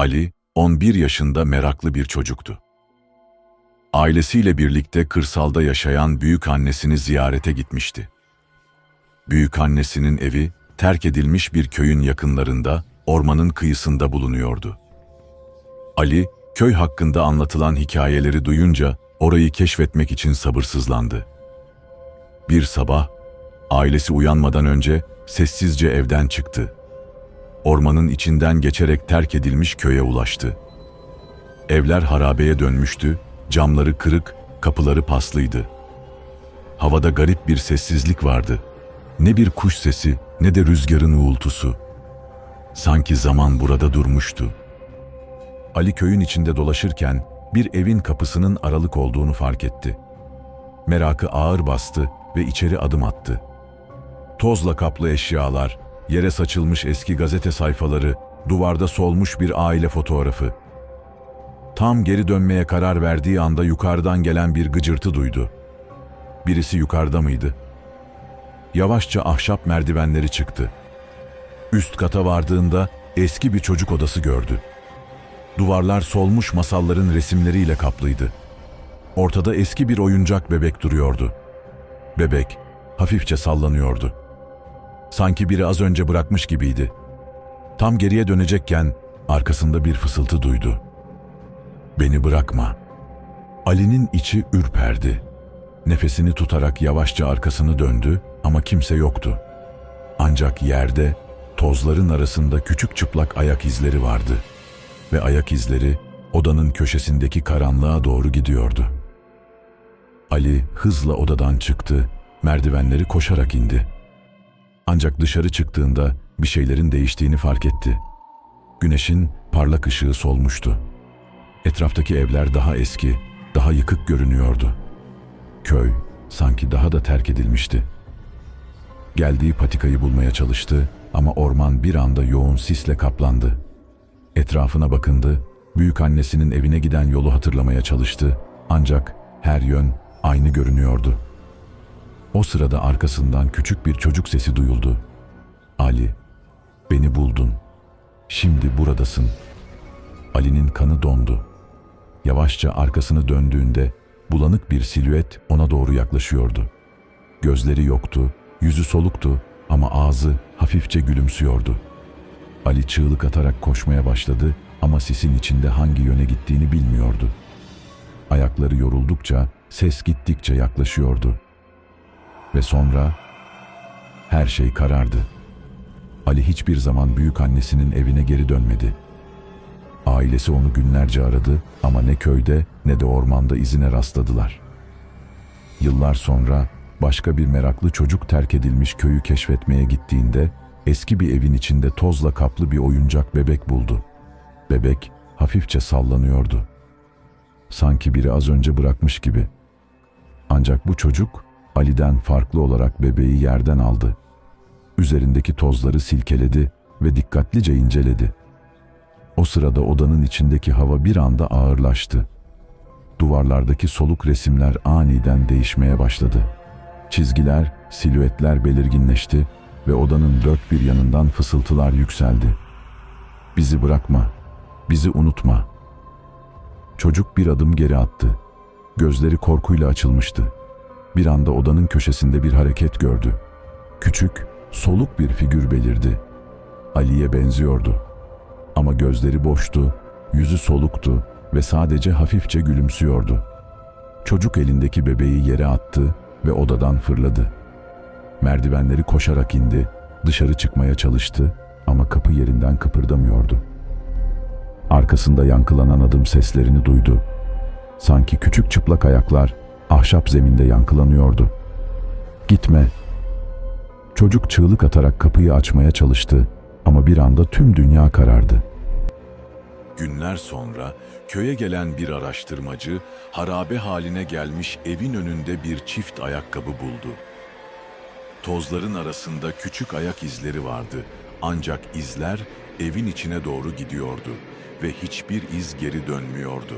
Ali, 11 yaşında meraklı bir çocuktu. Ailesiyle birlikte kırsalda yaşayan büyük annesini ziyarete gitmişti. Büyük annesinin evi terk edilmiş bir köyün yakınlarında, ormanın kıyısında bulunuyordu. Ali, köy hakkında anlatılan hikayeleri duyunca orayı keşfetmek için sabırsızlandı. Bir sabah, ailesi uyanmadan önce sessizce evden çıktı. Ormanın içinden geçerek terk edilmiş köye ulaştı. Evler harabeye dönmüştü, camları kırık, kapıları paslıydı. Havada garip bir sessizlik vardı. Ne bir kuş sesi ne de rüzgarın uğultusu. Sanki zaman burada durmuştu. Ali köyün içinde dolaşırken bir evin kapısının aralık olduğunu fark etti. Merakı ağır bastı ve içeri adım attı. Tozla kaplı eşyalar, yere saçılmış eski gazete sayfaları, duvarda solmuş bir aile fotoğrafı. Tam geri dönmeye karar verdiği anda yukarıdan gelen bir gıcırtı duydu. Birisi yukarıda mıydı? Yavaşça ahşap merdivenleri çıktı. Üst kata vardığında eski bir çocuk odası gördü. Duvarlar solmuş masalların resimleriyle kaplıydı. Ortada eski bir oyuncak bebek duruyordu. Bebek hafifçe sallanıyordu. Sanki biri az önce bırakmış gibiydi. Tam geriye dönecekken arkasında bir fısıltı duydu. Beni bırakma. Ali'nin içi ürperdi. Nefesini tutarak yavaşça arkasını döndü ama kimse yoktu. Ancak yerde tozların arasında küçük çıplak ayak izleri vardı ve ayak izleri odanın köşesindeki karanlığa doğru gidiyordu. Ali hızla odadan çıktı, merdivenleri koşarak indi. Ancak dışarı çıktığında bir şeylerin değiştiğini fark etti. Güneşin parlak ışığı solmuştu. Etraftaki evler daha eski, daha yıkık görünüyordu. Köy sanki daha da terk edilmişti. Geldiği patikayı bulmaya çalıştı ama orman bir anda yoğun sisle kaplandı. Etrafına bakındı, büyük annesinin evine giden yolu hatırlamaya çalıştı ancak her yön aynı görünüyordu. O sırada arkasından küçük bir çocuk sesi duyuldu. Ali, beni buldun. Şimdi buradasın. Ali'nin kanı dondu. Yavaşça arkasını döndüğünde bulanık bir silüet ona doğru yaklaşıyordu. Gözleri yoktu, yüzü soluktu ama ağzı hafifçe gülümsüyordu. Ali çığlık atarak koşmaya başladı ama sisin içinde hangi yöne gittiğini bilmiyordu. Ayakları yoruldukça ses gittikçe yaklaşıyordu. Ve sonra her şey karardı. Ali hiçbir zaman büyük annesinin evine geri dönmedi. Ailesi onu günlerce aradı ama ne köyde ne de ormanda izine rastladılar. Yıllar sonra başka bir meraklı çocuk terk edilmiş köyü keşfetmeye gittiğinde eski bir evin içinde tozla kaplı bir oyuncak bebek buldu. Bebek hafifçe sallanıyordu. Sanki biri az önce bırakmış gibi. Ancak bu çocuk Ali'den farklı olarak bebeği yerden aldı. Üzerindeki tozları silkeledi ve dikkatlice inceledi. O sırada odanın içindeki hava bir anda ağırlaştı. Duvarlardaki soluk resimler aniden değişmeye başladı. Çizgiler, silüetler belirginleşti ve odanın dört bir yanından fısıltılar yükseldi. Bizi bırakma, bizi unutma. Çocuk bir adım geri attı. Gözleri korkuyla açılmıştı. Bir anda odanın köşesinde bir hareket gördü. Küçük, soluk bir figür belirdi. Ali'ye benziyordu. Ama gözleri boştu, yüzü soluktu ve sadece hafifçe gülümsüyordu. Çocuk elindeki bebeği yere attı ve odadan fırladı. Merdivenleri koşarak indi, dışarı çıkmaya çalıştı ama kapı yerinden kıpırdamıyordu. Arkasında yankılanan adım seslerini duydu. Sanki küçük çıplak ayaklar ahşap zeminde yankılanıyordu. Gitme. Çocuk çığlık atarak kapıyı açmaya çalıştı ama bir anda tüm dünya karardı. Günler sonra köye gelen bir araştırmacı harabe haline gelmiş evin önünde bir çift ayakkabı buldu. Tozların arasında küçük ayak izleri vardı ancak izler evin içine doğru gidiyordu ve hiçbir iz geri dönmüyordu.